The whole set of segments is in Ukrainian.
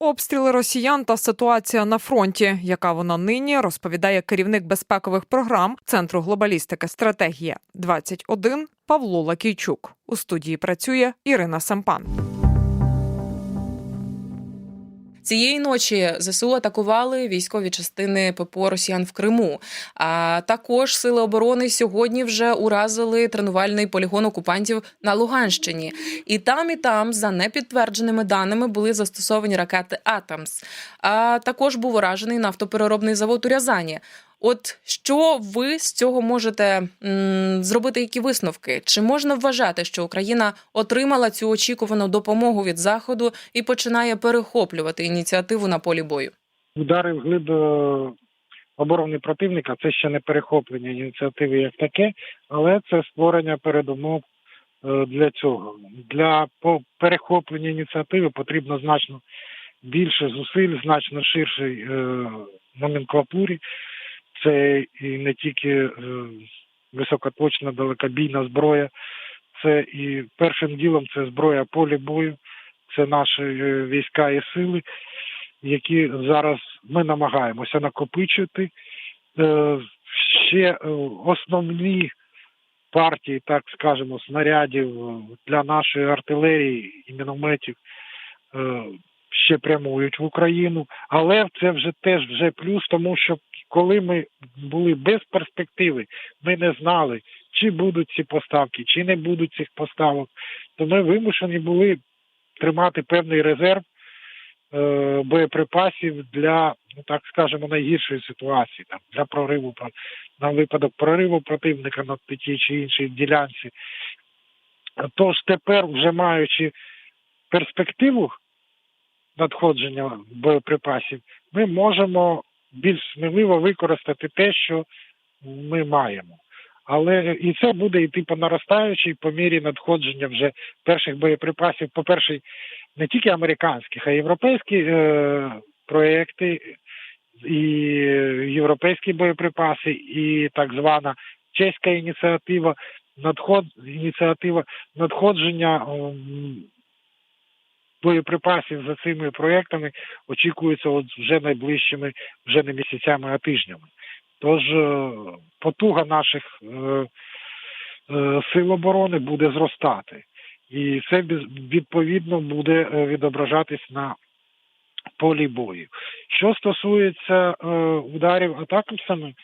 Обстріли росіян та ситуація на фронті, яка вона нині розповідає керівник безпекових програм Центру глобалістики стратегія 21 Павло Лакійчук. У студії працює Ірина Сампан. Цієї ночі ЗСУ атакували військові частини ППО Росіян в Криму. А також сили оборони сьогодні вже уразили тренувальний полігон окупантів на Луганщині. І там, і там, за непідтвердженими даними, були застосовані ракети Атамс. А також був уражений нафтопереробний завод у Рязані. От що ви з цього можете м, зробити? Які висновки? Чи можна вважати, що Україна отримала цю очікувану допомогу від заходу і починає перехоплювати ініціативу на полі бою? Удари в глиб е, оборони противника це ще не перехоплення ініціативи як таке, але це створення передумов е, для цього. Для перехоплення ініціативи потрібно значно більше зусиль, значно ширшій е, номенклатурі. Це і не тільки е, високоточна далекобійна зброя, це і першим ділом це зброя полі бою, це наші е, війська і сили, які зараз ми намагаємося накопичити. Е, Ще основні партії, так скажемо, снарядів для нашої артилерії і мінометів ще прямують в Україну, але це вже теж вже плюс, тому що коли ми були без перспективи, ми не знали, чи будуть ці поставки, чи не будуть цих поставок, то ми вимушені були тримати певний резерв е, боєприпасів для, ну так скажемо, найгіршої ситуації, там для прориву на випадок прориву противника на тій чи іншій ділянці. Тож тепер, вже маючи перспективу надходження боєприпасів, ми можемо більш сміливо використати те, що ми маємо. Але і це буде йти по наростаючій по мірі надходження вже перших боєприпасів, по-перше, не тільки американських, а й європейські е, проекти, і європейські боєприпаси, і так звана чеська ініціатива, надход, ініціатива надходження ем, боєприпасів за цими проектами очікується от вже найближчими, вже не місяцями, а тижнями. Тож е, потуга наших е, е, сил оборони буде зростати. І це відповідно буде відображатись на полі бою. Що стосується е, ударів атакамсами,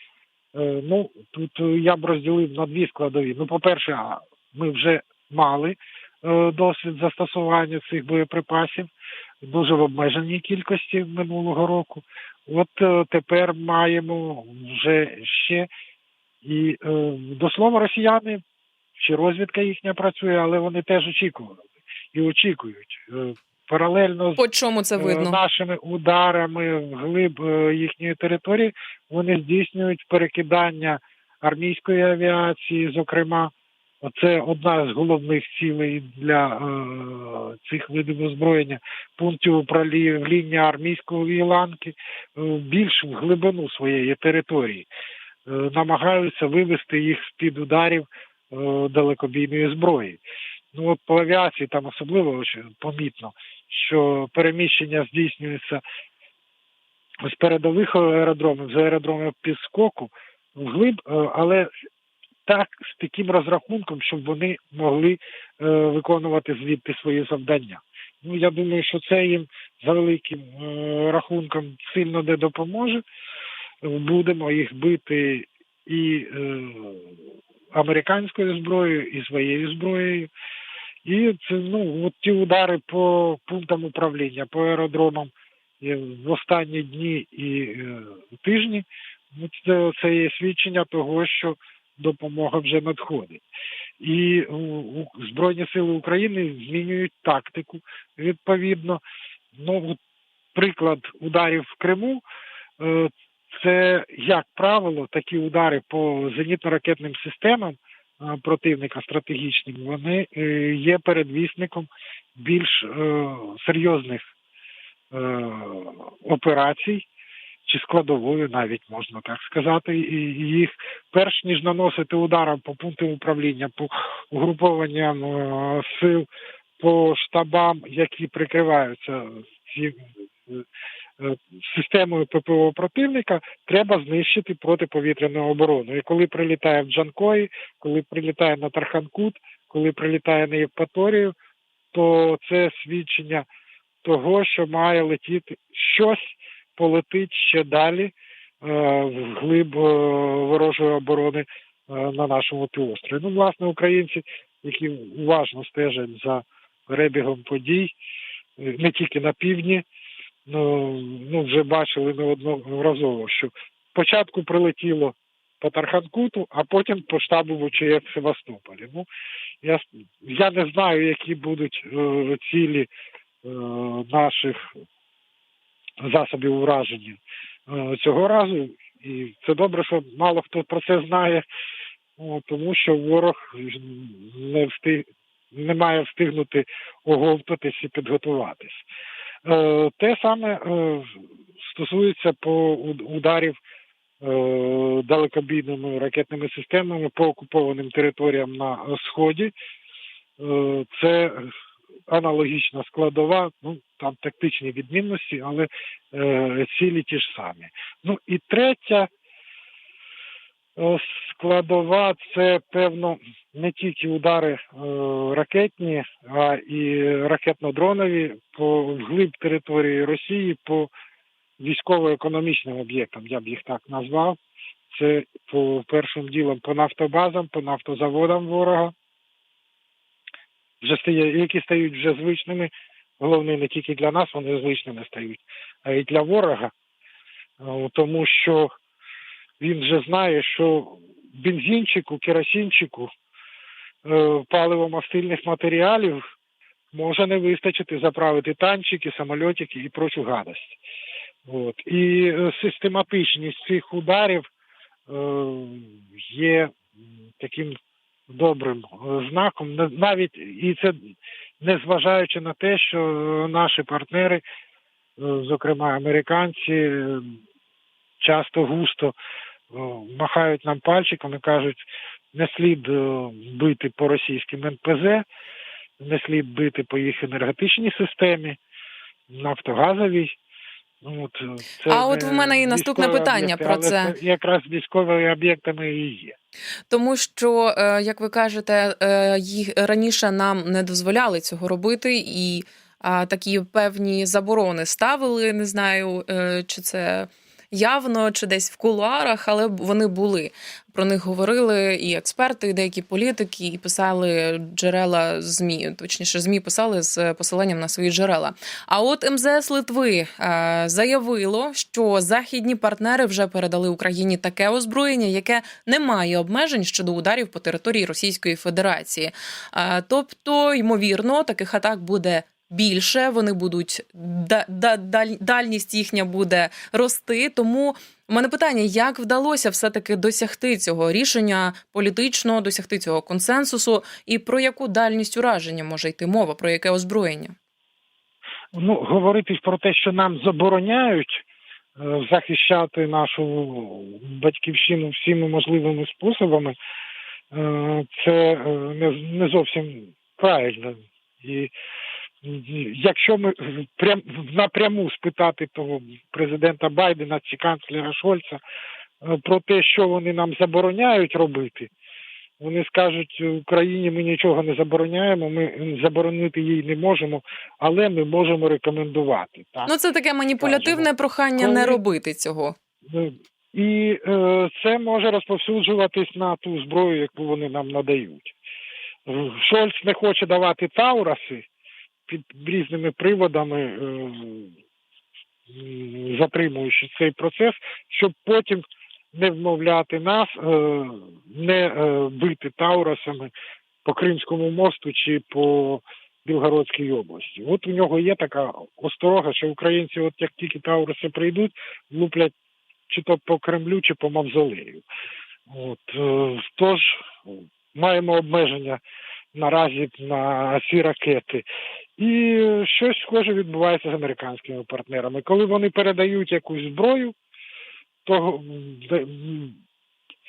ну тут я б розділив на дві складові. Ну, по-перше, ми вже мали досвід застосування цих боєприпасів дуже в обмеженій кількості минулого року. От е, тепер маємо вже ще і е, до слова, росіяни чи розвідка їхня працює, але вони теж очікували і очікують. Е, Паралельно з По чому це е, видно? нашими ударами вглиб е, їхньої території вони здійснюють перекидання армійської авіації, зокрема. Це одна з головних цілей для е, цих видів озброєння пунктів управління армійської ланки е, більш в глибину своєї території, е, намагаються вивести їх з під ударів е, далекобійної зброї. Ну от по авіації там особливо помітно, що переміщення здійснюється з передових аеродромів, з аеродромів підскоку вглиб, е, але так з таким розрахунком, щоб вони могли е, виконувати звідти свої завдання. Ну я думаю, що це їм за великим е, рахунком сильно не допоможе. Будемо їх бити і е, американською зброєю, і своєю зброєю. І це ну от ті удари по пунктам управління, по аеродромам е, в останні дні і е, тижні. ну, Це, це є свідчення того, що допомога вже надходить. І Збройні сили України змінюють тактику відповідно. Ну, приклад ударів в Криму. е, Це, як правило, такі удари по зенітно-ракетним системам е, противника стратегічним, вони е, є передвісником більш серйозних операцій, чи складовою, навіть можна так сказати, і їх перш ніж наносити ударом по пунктам управління, по угрупованням е, сил, по штабам, які прикриваються ці- е, системою ППО противника, треба знищити протиповітряну оборону. І коли прилітає в Джанкої, коли прилітає на Тарханкут, коли прилітає на Євпаторію, то це свідчення того, що має летіти щось, полетить ще далі е, вглиб е, ворожої оборони е, на нашому півострові. Ну, власне, українці, які уважно стежать за перебігом подій, не тільки на півдні, ну, ну вже бачили неодноразово, що спочатку прилетіло по Тарханкуту, а потім по штабу ВЧС в Севастополі. Ну, я, я не знаю, які будуть е, цілі е, наших засобів ураження е, цього разу. І це добре, що мало хто про це знає, тому що ворог не встиг, не має встигнути оговтатись і підготуватись. Е, те саме е, стосується по ударів далекобійними ракетними системами по окупованим територіям на сході. Це аналогічна складова, ну там тактичні відмінності, але е, цілі ті ж самі. Ну і третя е, складова це певно не тільки удари е, ракетні, а і ракетно-дронові по вглиб території Росії по військово-економічним об'єктам, я б їх так назвав. Це по першим ділом по нафтобазам, по нафтозаводам ворога, вже стає, які стають вже звичними. Головне, не тільки для нас вони звичними стають, а й для ворога. Тому що він вже знає, що бензинчику, керосинчику, е, паливо-мастильних матеріалів може не вистачити заправити танчики, самольотики і прочу гадость. От. І е, систематичність цих ударів е, є таким добрим е, знаком, навіть і це не зважаючи на те, що наші партнери, е, зокрема американці, е, часто густо махають нам пальчиком і кажуть, не слід бити по російським НПЗ, не слід бити по їх енергетичній системі, нафтогазовій. Ну, От, е, це А от в мене і наступне питання об'єкти, про але це. Якраз військовими об'єктами і є. Тому що, е, як ви кажете, е, їх раніше нам не дозволяли цього робити, і такі певні заборони ставили. Не знаю, чи це явно, чи десь в кулуарах, але вони були. Про них говорили і експерти, і деякі політики, і писали джерела змі. Точніше, змі писали з посиланням на свої джерела. А от МЗС Литви е, заявило, що західні партнери вже передали Україні таке озброєння, яке не має обмежень щодо ударів по території Російської Федерації. Е, тобто, ймовірно, таких атак буде. Більше вони будуть да, да, дальність їхня буде рости. Тому у мене питання: як вдалося все-таки досягти цього рішення політично, досягти цього консенсусу, і про яку дальність ураження може йти мова, про яке озброєння? ну, говорити про те, що нам забороняють е, захищати нашу батьківщину всіми можливими способами, е, це е, не, зовсім правильно. І якщо ми прям напряму спитати того президента Байдена чи канцлера Шольца е, про те, що вони нам забороняють робити, вони скажуть Україні ми нічого не забороняємо, ми заборонити їй не можемо, але ми можемо рекомендувати. Так? Ну це таке маніпулятивне Скажемо, прохання не робити цього. Ну, І е, це може розповсюджуватись на ту зброю, яку вони нам надають. Е, Шольц не хоче давати Таураси під різними приводами, е, затримуючи цей процес, щоб потім не вмовляти нас, е, не е, бити Таурасами по Кримському мосту чи по Білгородській області. От у нього є така осторога, що українці, от як тільки Тауруси прийдуть, луплять чи то по Кремлю, чи по Мавзолею. От, тож маємо обмеження наразі на ці ракети. І щось схоже відбувається з американськими партнерами. Коли вони передають якусь зброю, то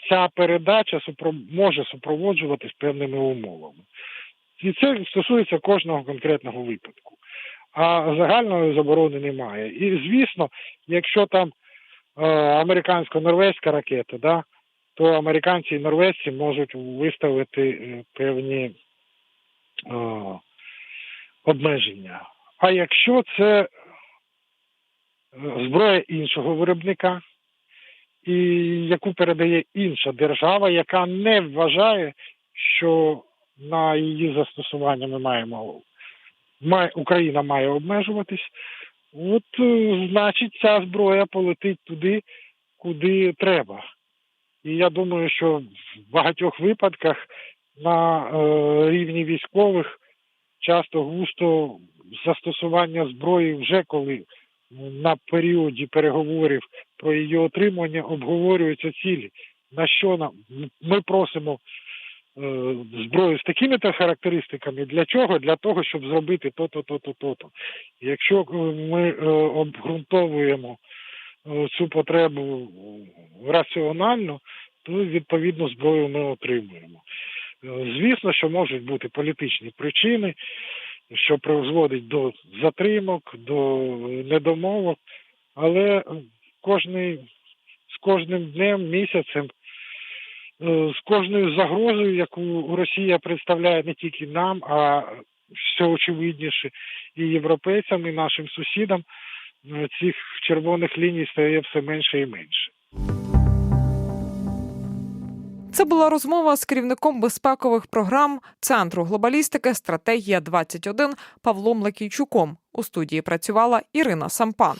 ця передача може супроводжуватись певними умовами. І це стосується кожного конкретного випадку. а загальної заборони немає. І звісно, якщо там е, американсько-норвезька ракета, да, то американці і норвезці можуть виставити е, певні е, обмеження. А якщо це е, зброя іншого виробника, і яку передає інша держава, яка не вважає, що на її застосування ми маємо має, Україна має обмежуватись, от е, значить ця зброя полетить туди, куди треба. І я думаю, що в багатьох випадках на е, рівні військових часто густо застосування зброї вже коли на періоді переговорів про її отримання обговорюються цілі. На що нам ми просимо е, зброю з такими то характеристиками. Для чого? Для того, щоб зробити то-то, то-то, то-то. Якщо е, ми е, обґрунтовуємо цю потребу раціонально, то відповідно зброю ми отримуємо. Е, Звісно, що можуть бути політичні причини, що призводить до затримок, до недомовок, але кожний, з кожним днем, місяцем, е, з кожною загрозою, яку Росія представляє не тільки нам, а все очевидніше і європейцям, і нашим сусідам, е, цих червоних ліній стає все менше і менше. Це була розмова з керівником безпекових програм Центру глобалістики Стратегія 21 Павлом Лакійчуком. У студії працювала Ірина Сампан.